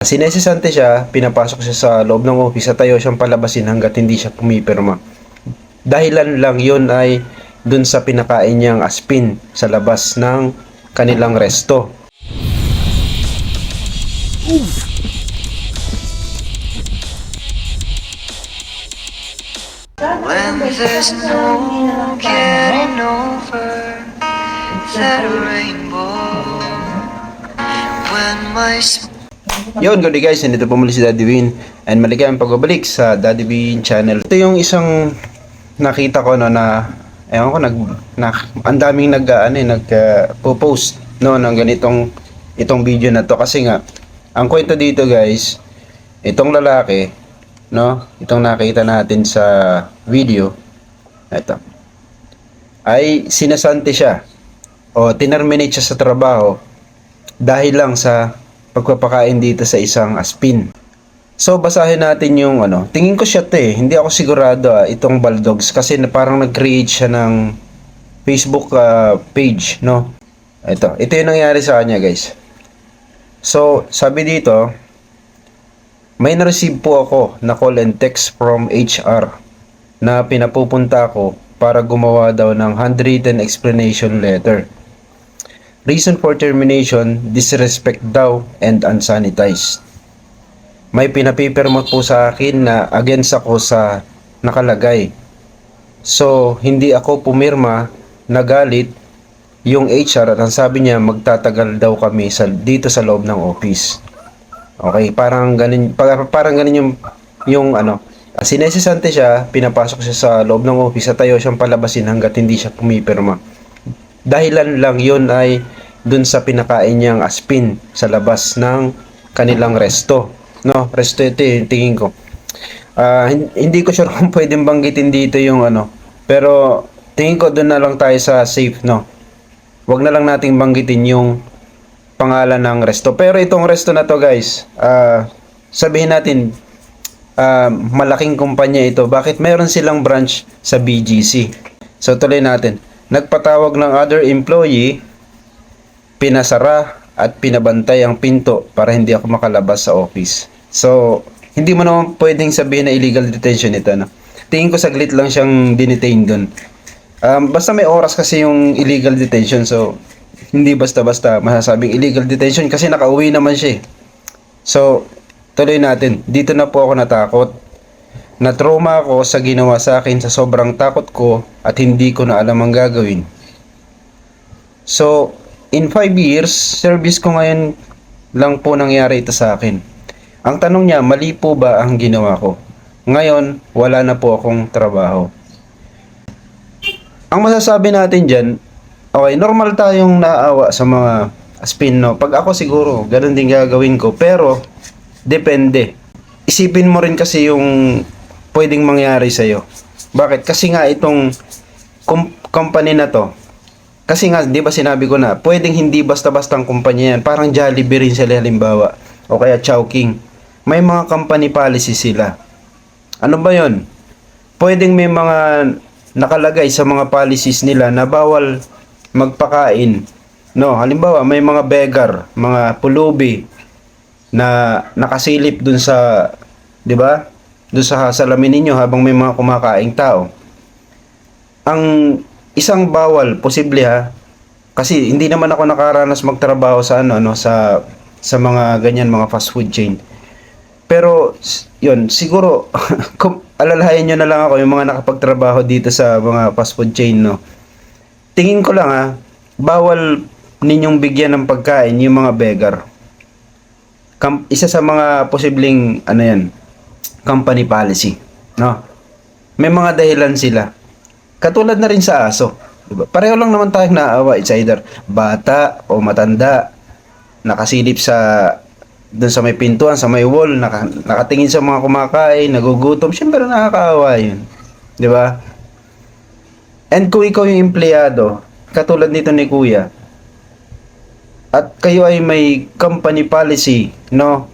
Sinesisante siya, pinapasok siya sa loob ng office at ayaw siyang palabasin hanggat hindi siya pumipirma. Dahilan lang yun ay dun sa pinakain niyang aspin sa labas ng kanilang resto. When there's no getting over that rainbow. When my Yun, good day guys, nandito po muli si Daddy Win and maligayang pagbabalik sa Daddy Win channel. Ito yung isang nakita ko no na ewan ko nag na, ang daming nag ano eh, nag uh, post no ng ganitong itong video na to kasi nga ang kwento dito guys, itong lalaki no, itong nakita natin sa video ito ay sinasante siya o tinerminate siya sa trabaho dahil lang sa pagpapakain dito sa isang aspin. So basahin natin yung ano, tingin ko siya 'to eh, hindi ako sigurado ah, itong Baldogs kasi na parang nag-create siya ng Facebook ah, page, no? Ito, ito yung nangyari sa kanya, guys. So, sabi dito, may na-receive po ako na call and text from HR na pinapupunta ko para gumawa daw ng handwritten explanation letter. Reason for termination, disrespect daw and unsanitized. May pinapipirma po sa akin na against ako sa nakalagay. So, hindi ako pumirma, nagalit yung HR at ang sabi niya magtatagal daw kami sa, dito sa loob ng office. Okay, parang ganun, parang, parang ganun yung, yung ano, sinesisante siya, pinapasok siya sa loob ng office at ayaw siyang palabasin hanggat hindi siya pumipirma. Dahilan lang yun ay dun sa pinakain niyang aspin sa labas ng kanilang resto. No, resto ito yung tingin ko. Hin- hindi ko sure kung pwedeng banggitin dito yung ano. Pero tingin ko doon na lang tayo sa safe, no. Huwag na lang nating banggitin yung pangalan ng resto. Pero itong resto na to, guys, ah, sabihin natin ah, malaking kumpanya ito. Bakit meron silang branch sa BGC? So tuloy natin. Nagpatawag ng other employee, pinasara at pinabantay ang pinto para hindi ako makalabas sa office. So, hindi mo naman pwedeng sabihin na illegal detention ito. No? Tingin ko saglit lang siyang dinetain doon. Um, basta may oras kasi yung illegal detention. So, hindi basta-basta masasabing illegal detention kasi nakauwi naman siya. eh. So, tuloy natin. Dito na po ako natakot. Na-trauma ako sa ginawa sa akin sa sobrang takot ko at hindi ko na alam ang gagawin. So, in 5 years, service ko ngayon lang po nangyari ito sa akin. Ang tanong niya, mali po ba ang ginawa ko? Ngayon, wala na po akong trabaho. Ang masasabi natin dyan, okay, normal tayong naawa sa mga spin, no? Pag ako siguro, ganun din gagawin ko. Pero, depende. Isipin mo rin kasi yung pwedeng mangyari sa'yo. Bakit? Kasi nga itong com- company na to, kasi nga, di ba sinabi ko na, pwedeng hindi basta-bastang kumpanya yan. Parang Jollibee rin sila halimbawa. O kaya Chowking. May mga company policy sila. Ano ba yon? Pwedeng may mga nakalagay sa mga policies nila na bawal magpakain. No, halimbawa may mga beggar, mga pulubi na nakasilip dun sa, 'di ba? Dun sa salamin ninyo habang may mga kumakaing tao. Ang isang bawal posible ha kasi hindi naman ako nakaranas magtrabaho sa ano no sa sa mga ganyan mga fast food chain. Pero yun, siguro kung alalahanin nyo na lang ako yung mga nakapagtrabaho dito sa mga fast food chain no. Tingin ko lang ha, bawal ninyong bigyan ng pagkain yung mga beggar. Kam- isa sa mga posibleng ano yan, company policy, no. May mga dahilan sila. Katulad na rin sa aso. Diba? Pareho lang naman tayong naawa. It's either bata o matanda. Nakasilip sa doon sa may pintuan, sa may wall, naka, nakatingin sa mga kumakain, nagugutom. Siyempre nakakaawa yun. Di ba? And kung ikaw yung empleyado, katulad nito ni Kuya, at kayo ay may company policy, no?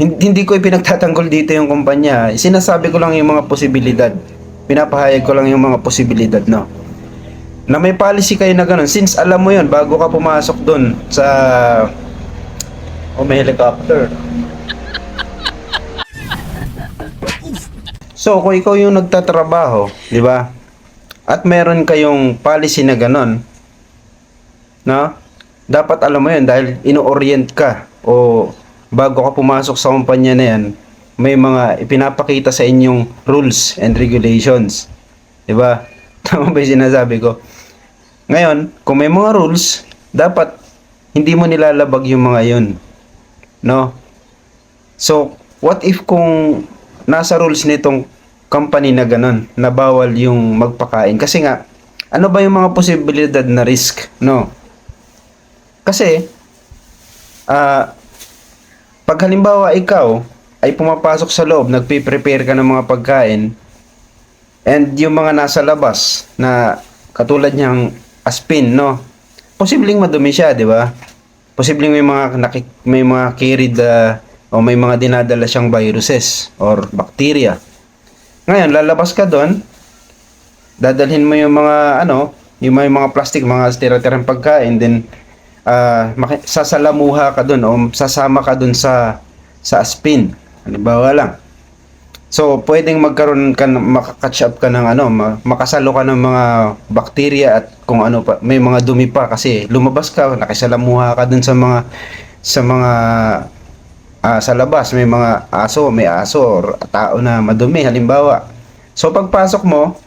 Hin- Hindi ko ipinagtatanggol dito yung kumpanya. Sinasabi ko lang yung mga posibilidad. Pinapahayag ko lang yung mga posibilidad, no? Na may policy kayo na ganun. Since alam mo yon bago ka pumasok doon sa O may helicopter. So, kung ikaw yung nagtatrabaho, di ba? At meron kayong policy na ganon, no? Dapat alam mo yun dahil ino-orient ka o bago ka pumasok sa kumpanya na yan, may mga ipinapakita sa inyong rules and regulations. Di ba? Tama ba yung sinasabi ko? Ngayon, kung may mga rules, dapat hindi mo nilalabag yung mga yun. No? So, what if kung nasa rules nitong company na ganun, na bawal yung magpakain? Kasi nga, ano ba yung mga posibilidad na risk? No? Kasi, ah, pag halimbawa ikaw ay pumapasok sa loob, nagpe-prepare ka ng mga pagkain, and yung mga nasa labas na katulad niyang aspin, no? Posibleng madumi siya, di ba? Posibleng may mga nakik- may mga carried ah, o may mga dinadala siyang viruses or bacteria. Ngayon, lalabas ka doon, dadalhin mo yung mga ano, yung may mga plastic, mga tira-tirang pagkain, then maki- sasalamuha ka doon o sasama ka doon sa sa aspin. Halimbawa lang. So, pwedeng magkaroon ka, makakatch up ka ng ano, ma- makasalo ka ng mga bakterya at kung ano pa, may mga dumi pa kasi lumabas ka, nakisalamuha ka dun sa mga, sa mga, ah, sa labas, may mga aso, may aso, or tao na madumi, halimbawa. So, pagpasok mo,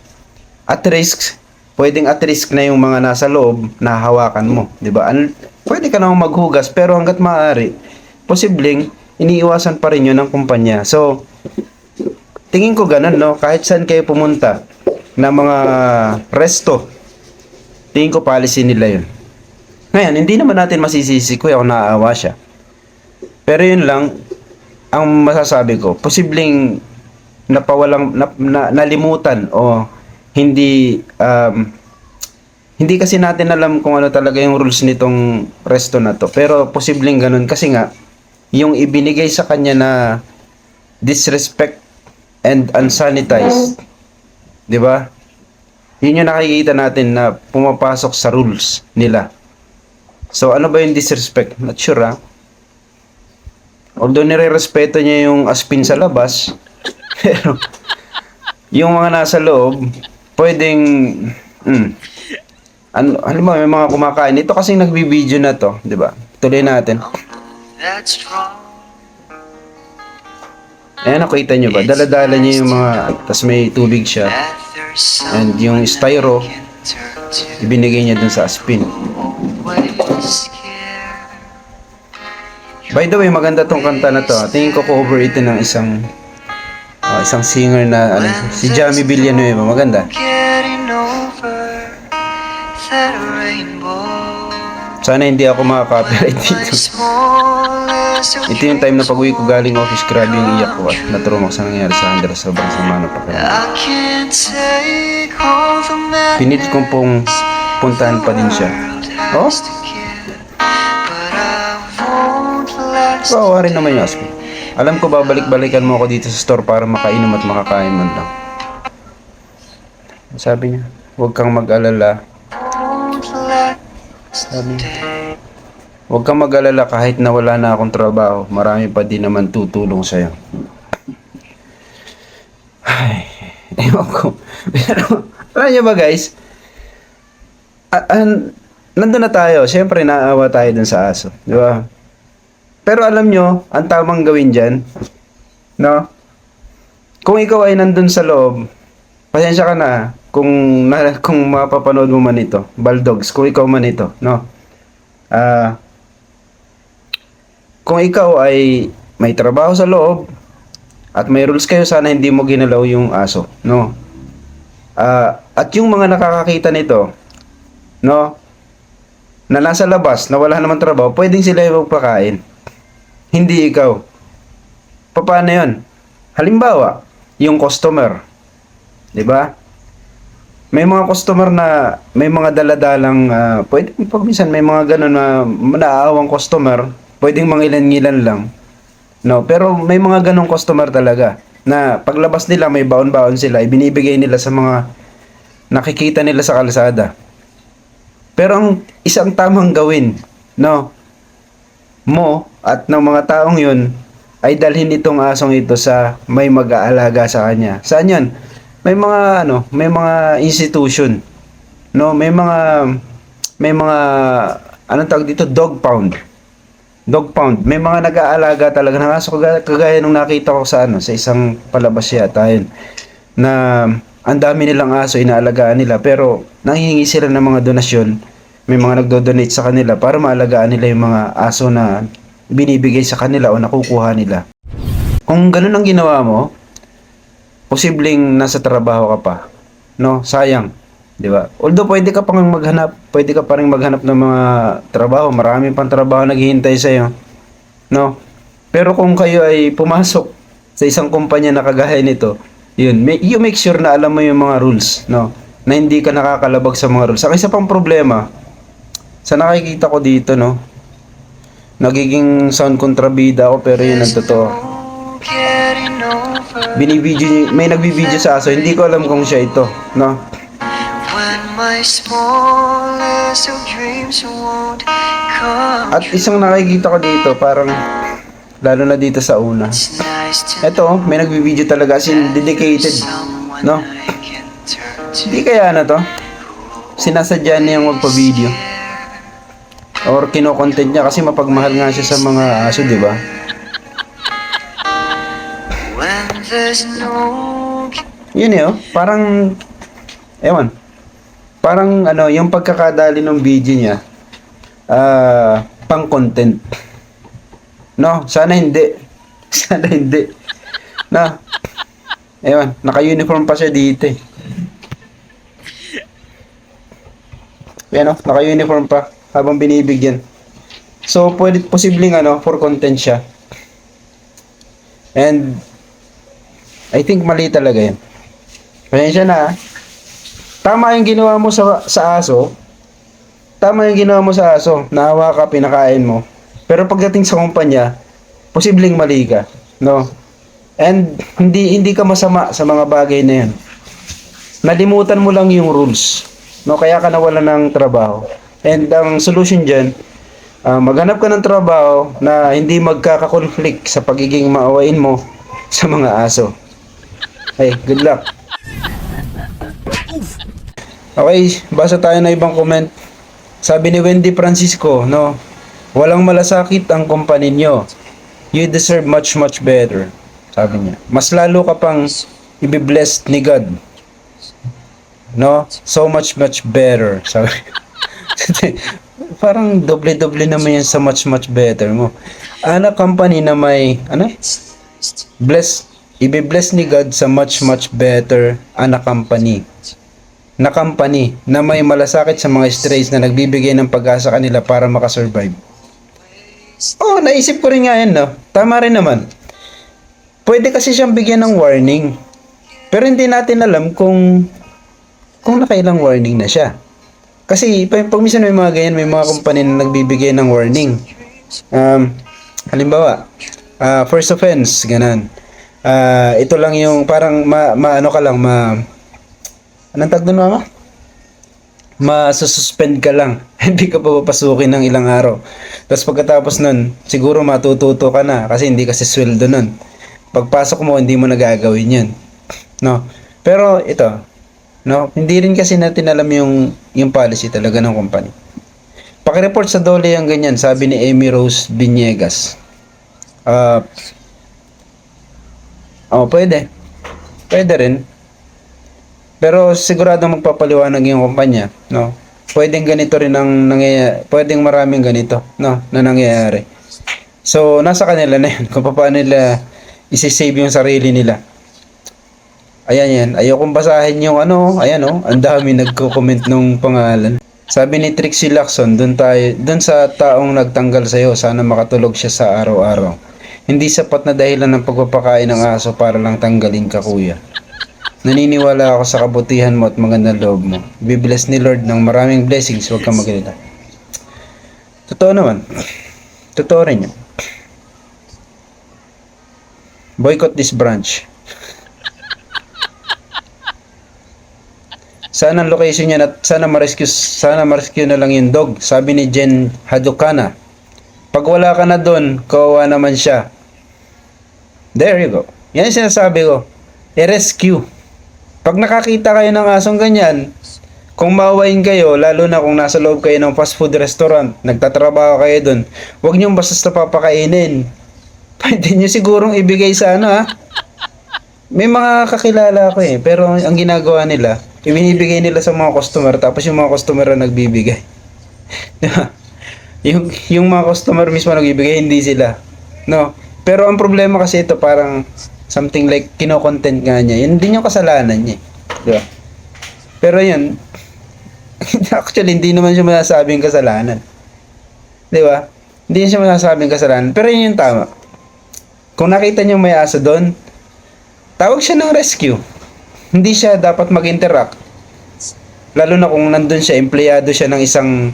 at risk, pwedeng at risk na yung mga nasa loob na hawakan mo, 'di ba? An- pwede ka namang maghugas pero hangga't maaari, posibleng iniiwasan pa rin 'yun ng kumpanya. So, tingin ko ganun, no? Kahit saan kayo pumunta na mga resto, tingin ko policy nila 'yun. Ngayon, hindi naman natin masisisi ko kung naaawa siya. Pero yun lang, ang masasabi ko, posibleng napawalang na, na, nalimutan o hindi um, hindi kasi natin alam kung ano talaga yung rules nitong resto na to. Pero posibleng ganun. Kasi nga yung ibinigay sa kanya na disrespect and unsanitized 'di ba? Yun yung nakikita natin na pumapasok sa rules nila. So ano ba yung disrespect? Not sure ah. Although nire-respeto niya yung aspin sa labas pero yung mga nasa loob, pwedeng, mm, ano, halimbawa may mga kumakain. Ito kasing nagbibideo na to, di ba? Tuloy natin. Ayan, nakita nyo ba? Daladala niya yung mga, tas may tubig siya. And yung styro, ibinigay niya dun sa aspin. By the way, maganda tong kanta na to. Tingin ko cover ito ng isang, ah, isang singer na, ano, si Jamie Villanueva. Maganda. Getting Sana hindi ako makaka-copyright dito. Ito yung time na pag-uwi ko galing office, grabe yung iyak ko at natrumak sa nangyari sa dahil sobrang sama na pakiramdam. Pinilit kong pong puntahan pa din siya. Oh? Kawawa rin naman yung Aspen. Alam ko babalik-balikan mo ako dito sa store para makainom at makakain man lang. Sabi niya, huwag kang mag-alala. Stay. huwag kang mag-alala kahit na wala na akong trabaho. Marami pa din naman tutulong sa'yo. Ay, ewan ko. Pero, alam niyo ba guys, ah, nandun na tayo. Siyempre, naawa tayo dun sa aso. Di ba? Pero alam nyo, ang tamang gawin dyan, no? Kung ikaw ay nandun sa loob, pasensya ka na kung na, kung mapapanood mo man ito, Baldogs, kung ikaw man ito, no? Ah, kung ikaw ay may trabaho sa loob at may rules kayo, sana hindi mo ginalaw yung aso, no? Ah, at yung mga nakakakita nito, no? Na nasa labas, na wala naman trabaho, pwedeng sila yung magpakain. Hindi ikaw. Paano yun? Halimbawa, yung customer. 'Di ba? May mga customer na may mga daladalang uh, pwede pag minsan may mga ganun na naaawang customer, pwedeng mangilan-ngilan lang. No, pero may mga ganong customer talaga na paglabas nila may baon-baon sila, ibinibigay nila sa mga nakikita nila sa kalsada. Pero ang isang tamang gawin, no, mo at ng mga taong yun ay dalhin itong asong ito sa may mag-aalaga sa kanya. Saan yan? May mga ano, may mga institution. No, may mga may mga anong tawag dito dog pound. Dog pound. May mga nag-aalaga talaga ng aso kagaya, nung nakita ko sa ano, sa isang palabas yata yun na ang dami nilang aso inaalagaan nila pero nanghihingi sila ng mga donasyon. May mga nagdo-donate sa kanila para maalagaan nila yung mga aso na binibigay sa kanila o nakukuha nila. Kung ganun ang ginawa mo, posibleng nasa trabaho ka pa. No, sayang. 'Di ba? Although pwede ka pang maghanap, pwede ka pa rin maghanap ng mga trabaho, marami pang trabaho naghihintay sa iyo. No? Pero kung kayo ay pumasok sa isang kumpanya na kagaya nito, yun, may, you make sure na alam mo yung mga rules, no? Na hindi ka nakakalabag sa mga rules. Ang isa pang problema, sa nakikita ko dito, no? Nagiging sound kontrabida ako pero yun ang totoo. Binibidyo, may nagbibideo sa aso, hindi ko alam kung siya ito, no? At isang nakikita ko dito, parang, lalo na dito sa una. Ito, may nagbibideo talaga, as in, dedicated, no? Hindi kaya na to? Sinasadya niya yung magpa-video. Or kino-content niya kasi mapagmahal nga siya sa mga aso, di ba? Yun eh, oh. Parang, ewan. Parang, ano, yung pagkakadali ng video niya, ah, pang content. No, sana hindi. Sana hindi. Na, ewan, naka-uniform pa siya dito eh. Yan oh, naka-uniform pa habang binibigyan. So, pwede, posibleng ano, for content siya. And, I think mali talaga yan. Pasensya na. ah. Tama yung ginawa mo sa, sa aso. Tama yung ginawa mo sa aso. Naawa ka, pinakain mo. Pero pagdating sa kumpanya, posibleng mali ka. No? And hindi hindi ka masama sa mga bagay na yan. Nalimutan mo lang yung rules. No? Kaya ka nawala ng trabaho. And ang solution dyan, ah, maghanap ka ng trabaho na hindi magkakakonflict sa pagiging maawain mo sa mga aso. Hey, good luck. Okay, basa tayo na ibang comment. Sabi ni Wendy Francisco, no, walang malasakit ang company nyo. You deserve much, much better. Sabi niya. Mas lalo ka pang ibiblessed ni God. No? So much, much better. Sabi. Parang doble-doble naman yan sa much, much better mo. Ana company na may, ano? Bless, ibibless ni God sa much, much better ana company na company na may malasakit sa mga strays na nagbibigay ng pag-asa kanila para makasurvive. Oh, naisip ko rin nga yan, no? Tama rin naman. Pwede kasi siyang bigyan ng warning. Pero hindi natin alam kung kung nakailang warning na siya. Kasi pag, pag minsan may mga ganyan, may mga company na nagbibigay ng warning. Um, halimbawa, ah, first offense, ganun. Ah, ito lang yung parang ma, ma ano ka lang, ma Anong tag doon, mama? Masususpend ka lang. hindi ka pa papasukin ng ilang araw. Tapos pagkatapos nun, siguro matututo ka na kasi hindi kasi sweldo nun. Pagpasok mo, hindi mo nagagawin yun. No? Pero ito, no? Hindi rin kasi natin alam yung, yung policy talaga ng company. Pakireport sa Dole yung ganyan, sabi ni Amy Rose Viniegas. Ah, oh, pwede. Pwede rin. Pero sigurado magpapaliwanag yung kumpanya, no? Pwedeng ganito rin ang nangyayari, pwedeng maraming ganito, no, na nangyayari. So, nasa kanila na yun, kung paano nila isi-save yung sarili nila. Ayan yan, ayokong basahin yung ano, ayan oh, ang dami nagko-comment nung pangalan. Sabi ni Trixie Lacson, dun tayo, dun sa taong nagtanggal sa'yo, sana makatulog siya sa araw-araw. Hindi sapat na dahilan ng pagpapakain ng aso para lang tanggalin ka, kuya. Naniniwala ako sa kabutihan mo at magandang loob mo. Bibless ni Lord ng maraming blessings, huwag kang magalala. Totoo naman. Totoo rin yun. Boycott this branch. Sana ang location niya at sana ma-rescue, sana ma-rescue na lang yung dog. Sabi ni Jen Hadukana. Pag wala ka na doon, kawawa naman siya. There you go. Yan yung sinasabi ko. I-rescue. Pag nakakita kayo ng asong ganyan, kung mawain kayo, lalo na kung nasa loob kayo ng fast food restaurant, nagtatrabaho kayo doon, huwag niyong basta papakainin. Pwede niyo sigurong ibigay sa ano ha. May mga kakilala ko eh, pero ang ginagawa nila, ibinibigay nila sa mga customer, tapos yung mga customer ang nagbibigay. Di ba? yung, yung mga customer mismo nagbibigay, hindi sila. No? Pero ang problema kasi ito, parang something like kino-content nga niya. Yun din yung kasalanan niya. Di ba? Pero yun, actually, hindi naman siya masasabing kasalanan. Di ba? Hindi siya masasabing kasalanan. Pero yun yung tama. Kung nakita niyo may aso doon, tawag siya ng rescue. Hindi siya dapat mag-interact. Lalo na kung nandun siya, empleyado siya ng isang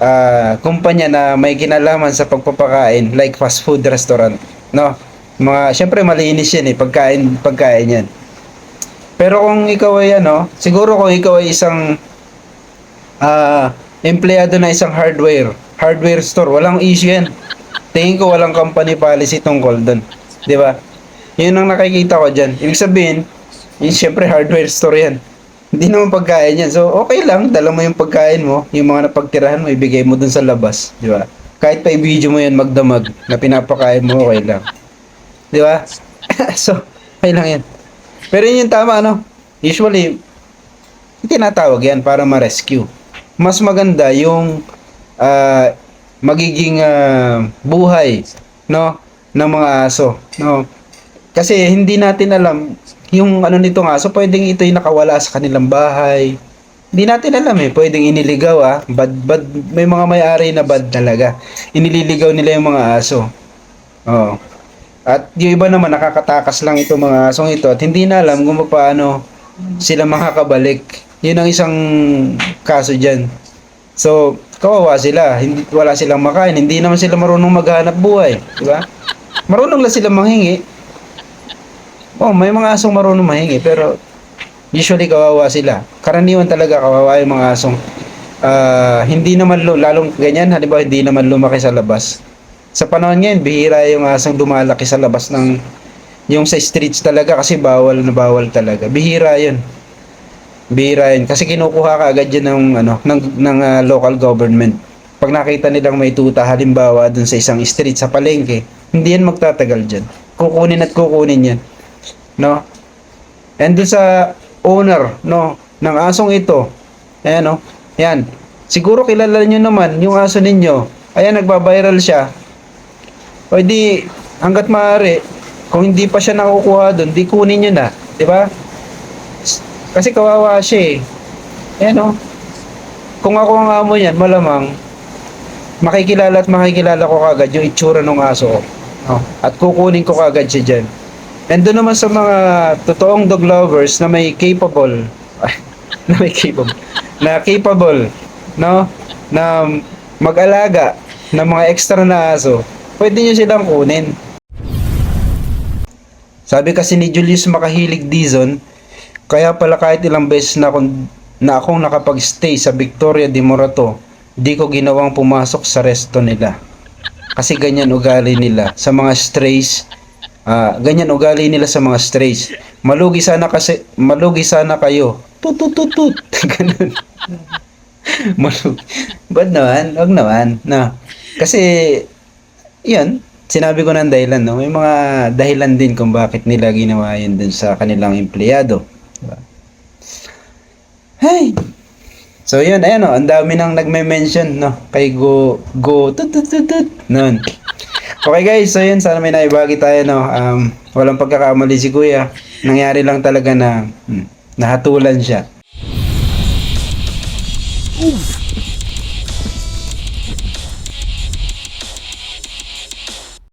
ah, kumpanya na may kinalaman sa pagpapakain, like fast food restaurant. No? Mga, syempre malinis yan eh, pagkain, pagkain yan. Pero kung ikaw ay ano, siguro kung ikaw ay isang ah empleyado na isang hardware, hardware store, walang issue yan. Tingin ko walang company policy tungkol doon. 'Di ba? Yun ang nakikita ko diyan. Ibig sabihin, yung syempre hardware store yan. Hindi naman pagkain yan. So, okay lang, dala mo yung pagkain mo, yung mga napagtirahan mo, ibigay mo dun sa labas, di ba? Kahit pa i-video mo yan magdamag na pinapakain mo, okay lang. Di ba? so, okay lang yan. Pero yun yung tama, ano? Usually, tinatawag yan para ma-rescue. Mas maganda yung ah, magiging ah, buhay, no? ng mga aso, no? Kasi hindi natin alam yung ano nitong aso, pwedeng ito'y nakawala sa kanilang bahay. Hindi natin alam eh, pwedeng iniligaw ah. Bad, bad, may mga may-ari na bad talaga. Inililigaw nila yung mga aso. Oo. At yung iba naman nakakatakas lang itong mga asong ito at hindi na alam kung paano sila makakabalik. Yun ang isang kaso dyan. So, kawawa sila. Hindi, wala silang makain. Hindi naman sila marunong maghanap buhay. Di ba? Marunong lang sila manghingi. Oh, may mga asong marunong mahingi pero usually kawawa sila. Karaniwan talaga kawawa yung mga asong ah, hindi naman lo, lalong ganyan, halimbawa hindi naman lumaki sa labas. Sa panahon ngayon, bihira yung asong lumalaki sa labas ng yung sa streets talaga kasi bawal na bawal talaga. Bihira 'yun. Bihira 'yun kasi kinukuha ka agad yan ng ano ng ng ah, local government. Pag nakita nilang may tuta halimbawa dun sa isang street sa palengke, hindi yan magtatagal diyan. Kukunin at kukunin yan no? And dun sa owner, no, ng asong ito, ayan, no, yan, siguro kilala nyo naman yung aso ninyo, ayan, nagbabiral siya, o di, hanggat maaari, kung hindi pa siya nakukuha dun, di kunin nyo na, di ba? Kasi kawawa siya eh. Ayan, no, kung ako ang amo yan, malamang, makikilala at makikilala ko kagad yung itsura ng aso. No? At kukunin ko kagad siya dyan. And doon naman sa mga totoong dog lovers na may capable na may capable na capable no na mag-alaga ng mga extra na aso, pwede nyo silang kunin. Sabi kasi ni Julius Makahilig Dizon, kaya pala kahit ilang beses na akong, na akong nakapag-stay sa Victoria de Morato, di ko ginawang pumasok sa resto nila. Kasi ganyan ugali nila sa mga strays Ah, ganyan ugali nila sa mga strays. Malugi sana kasi malugi sana kayo. Tut tut tut tut. Ganun. malugi. Bad naman, wag naman. Na. Kasi yun, sinabi ko ng dahilan, no? May mga dahilan din kung bakit nila ginawa yun dun sa kanilang empleyado. Diba? Hey! So yun, ayan o, ang dami nang nagme-mention, no? Kay Go, Go, tut tut tut tut. Okay guys, so yun, sana may naibagi tayo, no? Um, walang pagkakamali si Kuya. Nangyari lang talaga na hmm, nahatulan siya. Oof.